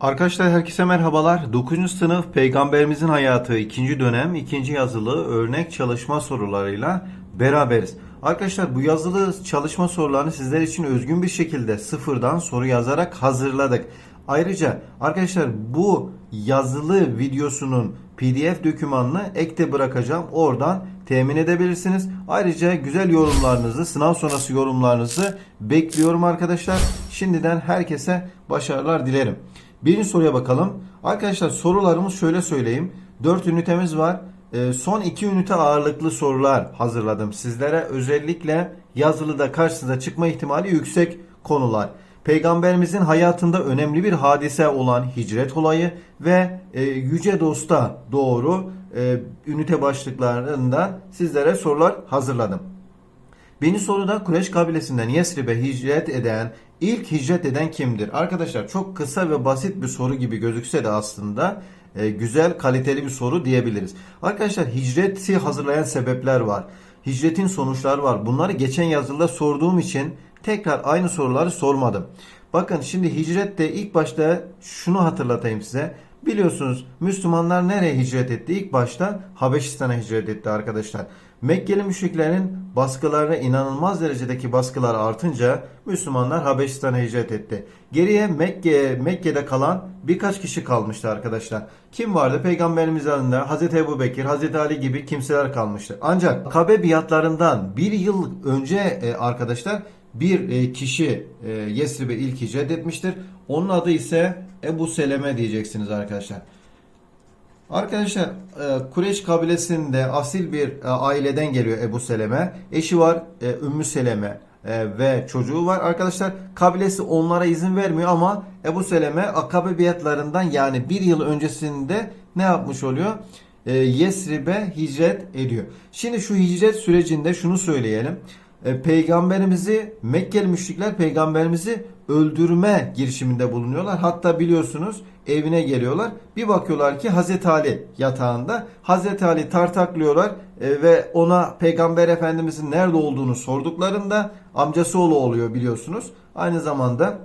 Arkadaşlar herkese merhabalar. 9. sınıf Peygamberimizin Hayatı 2. dönem 2. yazılı örnek çalışma sorularıyla beraberiz. Arkadaşlar bu yazılı çalışma sorularını sizler için özgün bir şekilde sıfırdan soru yazarak hazırladık. Ayrıca arkadaşlar bu yazılı videosunun PDF dokümanını ekte bırakacağım. Oradan temin edebilirsiniz. Ayrıca güzel yorumlarınızı, sınav sonrası yorumlarınızı bekliyorum arkadaşlar. Şimdiden herkese başarılar dilerim. Birinci soruya bakalım. Arkadaşlar sorularımız şöyle söyleyeyim. 4 ünitemiz var. Ee, son 2 ünite ağırlıklı sorular hazırladım sizlere. Özellikle yazılıda karşınıza çıkma ihtimali yüksek konular. Peygamberimizin hayatında önemli bir hadise olan hicret olayı ve e, Yüce Dost'a doğru e, ünite başlıklarından sizlere sorular hazırladım. Birinci soruda Kureyş kabilesinden Yesrib'e hicret eden, ilk hicret eden kimdir? Arkadaşlar çok kısa ve basit bir soru gibi gözükse de aslında e, güzel, kaliteli bir soru diyebiliriz. Arkadaşlar hicreti hazırlayan sebepler var. Hicretin sonuçları var. Bunları geçen yazıda sorduğum için tekrar aynı soruları sormadım. Bakın şimdi hicrette ilk başta şunu hatırlatayım size. Biliyorsunuz Müslümanlar nereye hicret etti? İlk başta Habeşistan'a hicret etti arkadaşlar. Mekkeli müşriklerin baskıları inanılmaz derecedeki baskılar artınca Müslümanlar Habeşistan'a hicret etti. Geriye Mekke, Mekke'de kalan birkaç kişi kalmıştı arkadaşlar. Kim vardı? Peygamberimiz yanında Hazreti Ebu Bekir, Hazreti Ali gibi kimseler kalmıştı. Ancak Kabe biatlarından bir yıl önce e, arkadaşlar bir e, kişi e, Yesrib'e ilk hicret etmiştir. Onun adı ise Ebu Seleme diyeceksiniz arkadaşlar. Arkadaşlar e, Kureyş kabilesinde asil bir e, aileden geliyor Ebu Seleme. Eşi var e, Ümmü Seleme ve çocuğu var. Arkadaşlar kabilesi onlara izin vermiyor ama Ebu Seleme Akabe biatlarından yani bir yıl öncesinde ne yapmış oluyor? Yesrib'e hicret ediyor. Şimdi şu hicret sürecinde şunu söyleyelim. E, peygamberimizi Mekkeli müşrikler peygamberimizi öldürme girişiminde bulunuyorlar. Hatta biliyorsunuz evine geliyorlar. Bir bakıyorlar ki Hazreti Ali yatağında. Hazreti Ali tartaklıyorlar e, ve ona peygamber efendimizin nerede olduğunu sorduklarında amcası oğlu oluyor biliyorsunuz. Aynı zamanda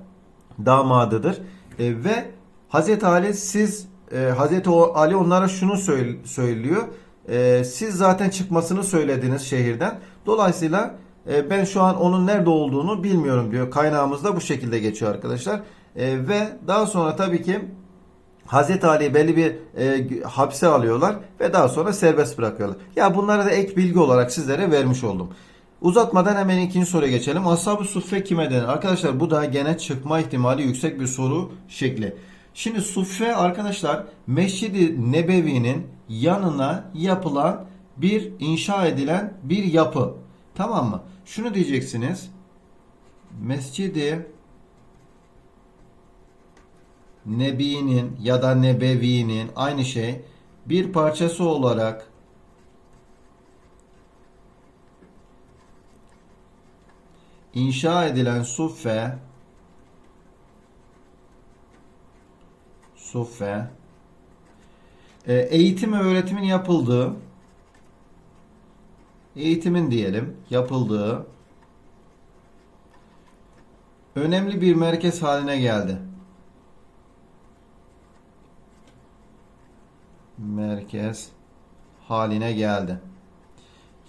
damadıdır. E, ve Hazreti Ali siz e, Hazreti Ali onlara şunu söyle- söylüyor. E, siz zaten çıkmasını söylediniz şehirden. Dolayısıyla e, ben şu an onun nerede olduğunu bilmiyorum diyor. Kaynağımızda bu şekilde geçiyor arkadaşlar. E, ve daha sonra tabii ki Hazreti Ali belli bir e, hapse alıyorlar ve daha sonra serbest bırakıyorlar. Ya bunları da ek bilgi olarak sizlere vermiş oldum. Uzatmadan hemen ikinci soruya geçelim. Ashab-ı Suffe kime denir? Arkadaşlar bu da gene çıkma ihtimali yüksek bir soru şekli. Şimdi Suffe arkadaşlar Mescid-i Nebevi'nin yanına yapılan bir inşa edilen bir yapı. Tamam mı? Şunu diyeceksiniz. Mescidi Nebi'nin ya da Nebevi'nin aynı şey bir parçası olarak inşa edilen suffe suffe e, eğitim ve öğretimin yapıldığı eğitimin diyelim yapıldığı önemli bir merkez haline geldi. Merkez haline geldi.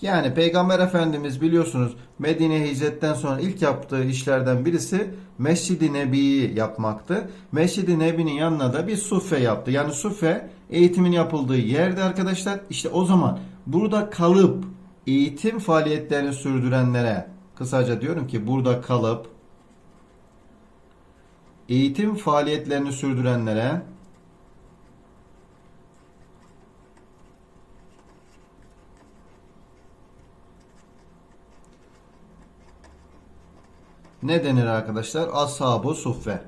Yani Peygamber Efendimiz biliyorsunuz Medine hicretten sonra ilk yaptığı işlerden birisi Mescid-i Nebi'yi yapmaktı. Mescid-i Nebi'nin yanına da bir suffe yaptı. Yani suffe eğitimin yapıldığı yerde arkadaşlar. İşte o zaman burada kalıp eğitim faaliyetlerini sürdürenlere kısaca diyorum ki burada kalıp eğitim faaliyetlerini sürdürenlere ne denir arkadaşlar? Ashab-ı suffe.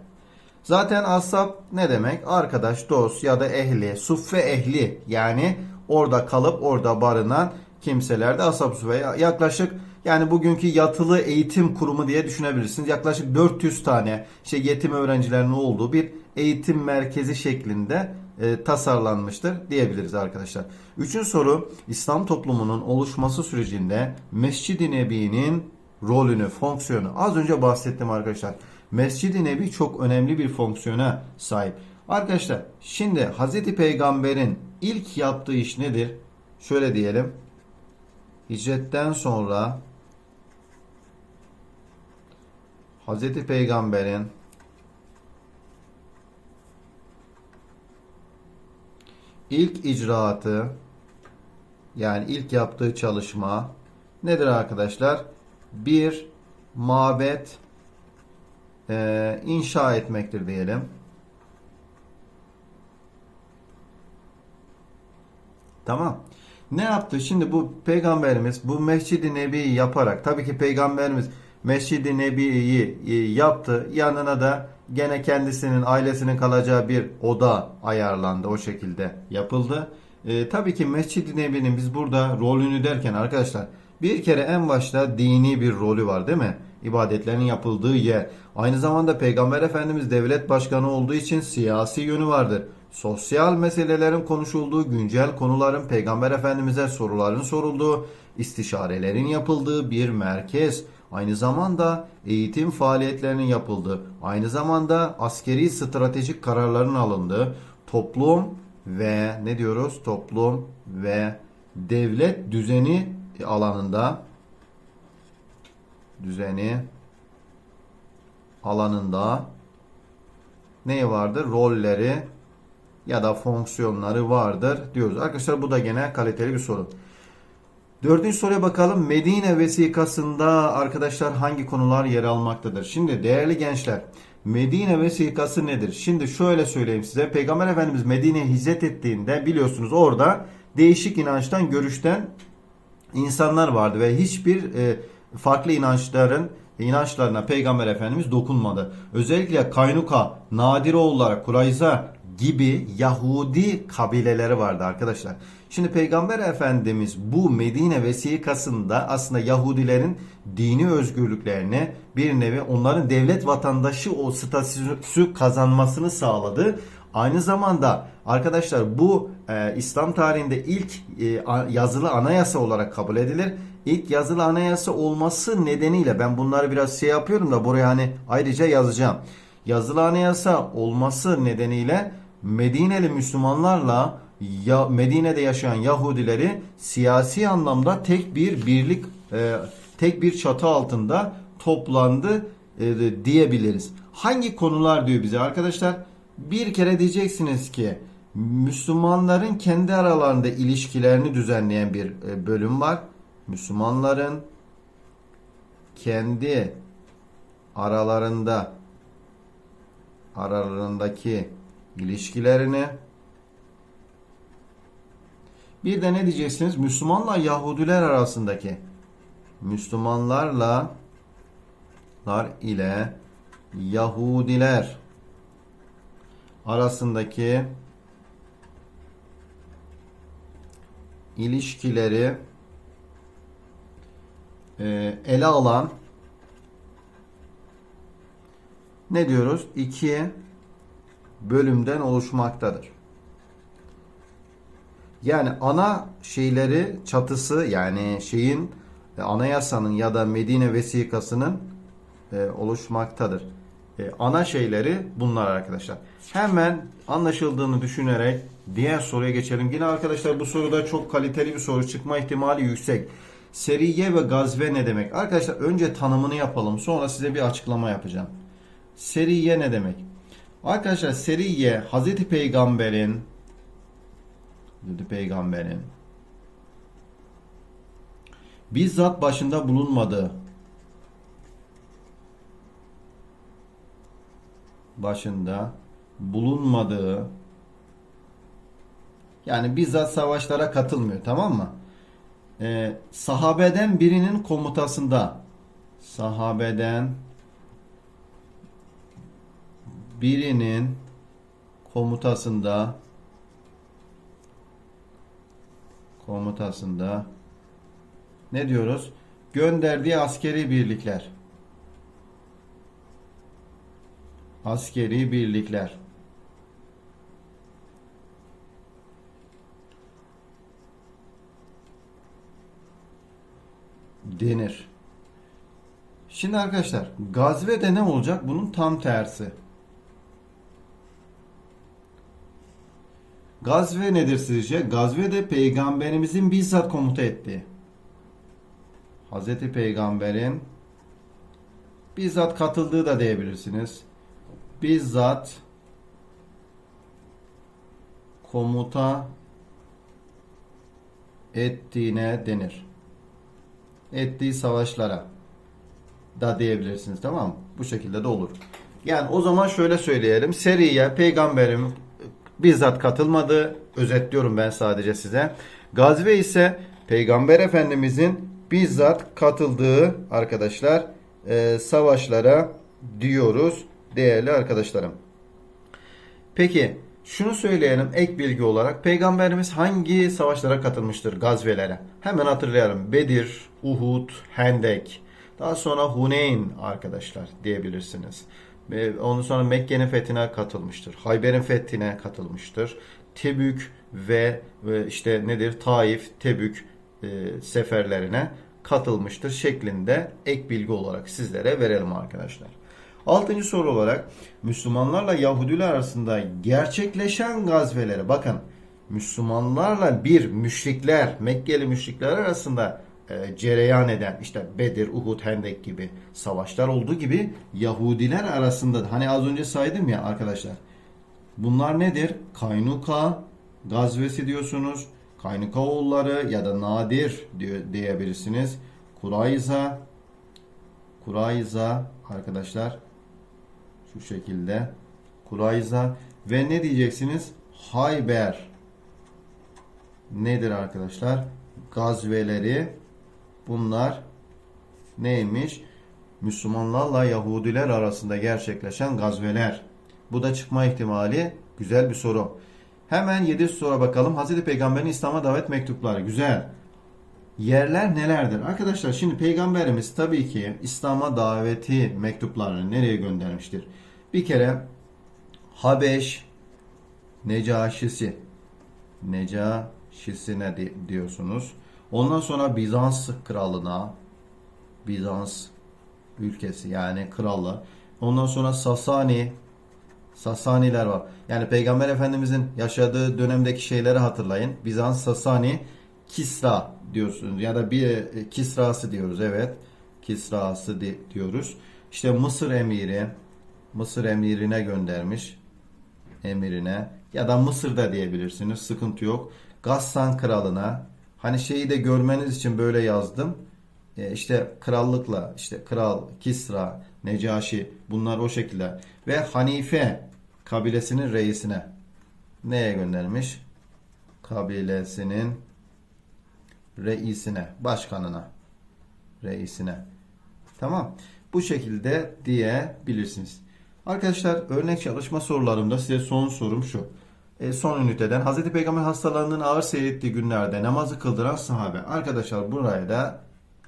Zaten ashab ne demek? Arkadaş, dost ya da ehli, suffe ehli yani orada kalıp orada barınan kimseler de ashab-ı suffe. Yaklaşık yani bugünkü yatılı eğitim kurumu diye düşünebilirsiniz. Yaklaşık 400 tane işte yetim öğrencilerin olduğu bir eğitim merkezi şeklinde e, tasarlanmıştır diyebiliriz arkadaşlar. Üçüncü soru İslam toplumunun oluşması sürecinde Mescid-i Nebi'nin rolünü, fonksiyonu az önce bahsettim arkadaşlar. Mescid-i Nebi çok önemli bir fonksiyona sahip. Arkadaşlar şimdi Hazreti Peygamber'in ilk yaptığı iş nedir? Şöyle diyelim. Hicretten sonra Hazreti Peygamber'in ilk icraatı yani ilk yaptığı çalışma nedir arkadaşlar? Bir mabet e, inşa etmektir diyelim. Tamam. Ne yaptı? Şimdi bu peygamberimiz bu Mescid-i Nebi'yi yaparak tabii ki peygamberimiz Mescid-i Nebi'yi e, yaptı. Yanına da gene kendisinin ailesinin kalacağı bir oda ayarlandı. O şekilde yapıldı. E, tabii ki Mescid-i Nebi'nin biz burada rolünü derken arkadaşlar bir kere en başta dini bir rolü var değil mi? İbadetlerin yapıldığı yer. Aynı zamanda Peygamber Efendimiz devlet başkanı olduğu için siyasi yönü vardır. Sosyal meselelerin konuşulduğu, güncel konuların Peygamber Efendimiz'e soruların sorulduğu, istişarelerin yapıldığı bir merkez. Aynı zamanda eğitim faaliyetlerinin yapıldığı, aynı zamanda askeri stratejik kararların alındığı, toplum ve ne diyoruz? Toplum ve devlet düzeni alanında düzeni alanında ne vardır? Rolleri ya da fonksiyonları vardır diyoruz. Arkadaşlar bu da gene kaliteli bir soru. Dördüncü soruya bakalım. Medine vesikasında arkadaşlar hangi konular yer almaktadır? Şimdi değerli gençler Medine vesikası nedir? Şimdi şöyle söyleyeyim size. Peygamber Efendimiz Medine'ye hicret ettiğinde biliyorsunuz orada değişik inançtan, görüşten insanlar vardı ve hiçbir e, farklı inançların inançlarına Peygamber Efendimiz dokunmadı. Özellikle Kaynuka, Nadiroğulları, Kurayza gibi Yahudi kabileleri vardı arkadaşlar. Şimdi Peygamber Efendimiz bu Medine vesikasında aslında Yahudilerin dini özgürlüklerini bir nevi onların devlet vatandaşı o statüsü kazanmasını sağladı. Aynı zamanda arkadaşlar bu e, İslam tarihinde ilk e, yazılı anayasa olarak kabul edilir. İlk yazılı anayasa olması nedeniyle ben bunları biraz şey yapıyorum da buraya hani ayrıca yazacağım. Yazılı anayasa olması nedeniyle Medineli Müslümanlarla ya Medine'de yaşayan Yahudileri siyasi anlamda tek bir birlik e, tek bir çatı altında toplandı e, diyebiliriz. Hangi konular diyor bize arkadaşlar? Bir kere diyeceksiniz ki Müslümanların kendi aralarında ilişkilerini düzenleyen bir e, bölüm var. Müslümanların kendi aralarında aralarındaki ilişkilerini bir de ne diyeceksiniz? Müslümanla Yahudiler arasındaki Müslümanlarla lar ile Yahudiler arasındaki ilişkileri e, ele alan ne diyoruz? İki bölümden oluşmaktadır. Yani ana şeyleri çatısı yani şeyin e, anayasanın ya da Medine vesikasının e, oluşmaktadır. E, ana şeyleri bunlar arkadaşlar. Hemen anlaşıldığını düşünerek diğer soruya geçelim. Yine arkadaşlar bu soruda çok kaliteli bir soru çıkma ihtimali yüksek. Seriye ve gazve ne demek? Arkadaşlar önce tanımını yapalım. Sonra size bir açıklama yapacağım. Seriye ne demek? Arkadaşlar seriye Hazreti Peygamber'in Hazreti Peygamber'in bizzat başında bulunmadığı başında bulunmadığı yani bizzat savaşlara katılmıyor tamam mı? Ee, sahabeden birinin komutasında sahabeden birinin komutasında komutasında ne diyoruz? Gönderdiği askeri birlikler. Askeri birlikler. denir. Şimdi arkadaşlar gazve de ne olacak? Bunun tam tersi. Gazve nedir sizce? Gazve de peygamberimizin bizzat komuta ettiği. Hazreti Peygamber'in bizzat katıldığı da diyebilirsiniz. Bizzat komuta ettiğine denir. Ettiği savaşlara da diyebilirsiniz tamam mı? Bu şekilde de olur. Yani o zaman şöyle söyleyelim. Seriye peygamberim bizzat katılmadı. Özetliyorum ben sadece size. Gazve ise peygamber efendimizin bizzat katıldığı arkadaşlar e, savaşlara diyoruz değerli arkadaşlarım. Peki şunu söyleyelim ek bilgi olarak peygamberimiz hangi savaşlara katılmıştır gazvelere? Hemen hatırlayalım. Bedir, Uhud, Hendek, daha sonra Huneyn arkadaşlar diyebilirsiniz. Ve ondan sonra Mekke'nin fethine katılmıştır. Hayber'in fethine katılmıştır. Tebük ve, ve işte nedir Taif, Tebük e, seferlerine katılmıştır şeklinde ek bilgi olarak sizlere verelim arkadaşlar. Altıncı soru olarak Müslümanlarla Yahudiler arasında gerçekleşen gazvelere bakın Müslümanlarla bir müşrikler Mekkeli müşrikler arasında e, cereyan eden işte Bedir, Uhud, Hendek gibi savaşlar olduğu gibi Yahudiler arasında da hani az önce saydım ya arkadaşlar bunlar nedir? Kaynuka gazvesi diyorsunuz. Kaynuka oğulları ya da Nadir diyor, diyebilirsiniz. Kurayza Kurayza arkadaşlar şu şekilde Kurayza ve ne diyeceksiniz? Hayber nedir arkadaşlar? Gazveleri bunlar neymiş? Müslümanlarla Yahudiler arasında gerçekleşen gazveler. Bu da çıkma ihtimali güzel bir soru. Hemen 7 soru bakalım. Hazreti Peygamber'in İslam'a davet mektupları. Güzel. Yerler nelerdir? Arkadaşlar şimdi peygamberimiz tabii ki İslam'a daveti mektuplarını nereye göndermiştir? Bir kere Habeş Necaşisi Necaşisine di- diyorsunuz. Ondan sonra Bizans kralına Bizans ülkesi yani kralı. Ondan sonra Sasani Sasaniler var. Yani Peygamber Efendimizin yaşadığı dönemdeki şeyleri hatırlayın. Bizans, Sasani, Kisra diyorsunuz ya da bir e, Kisrası diyoruz evet. Kisrası di- diyoruz. İşte Mısır emiri Mısır emirine göndermiş. Emirine ya da Mısır'da diyebilirsiniz. Sıkıntı yok. Gassan kralına hani şeyi de görmeniz için böyle yazdım. E, işte krallıkla işte kral, Kisra, Necaşi bunlar o şekilde ve Hanife kabilesinin reisine neye göndermiş? Kabilesinin reisine, başkanına, reisine. Tamam. Bu şekilde diyebilirsiniz. Arkadaşlar örnek çalışma sorularımda size son sorum şu. E, son üniteden Hz. Peygamber hastalarının ağır seyrettiği günlerde namazı kıldıran sahabe. Arkadaşlar buraya da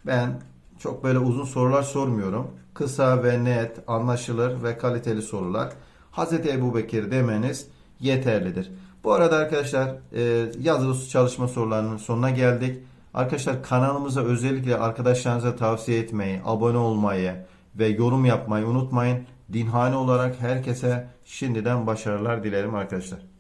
ben çok böyle uzun sorular sormuyorum. Kısa ve net, anlaşılır ve kaliteli sorular. Hz. Ebu Bekir demeniz yeterlidir. Bu arada arkadaşlar e, yazılı çalışma sorularının sonuna geldik. Arkadaşlar kanalımıza özellikle arkadaşlarınıza tavsiye etmeyi, abone olmayı ve yorum yapmayı unutmayın. Dinhane olarak herkese şimdiden başarılar dilerim arkadaşlar.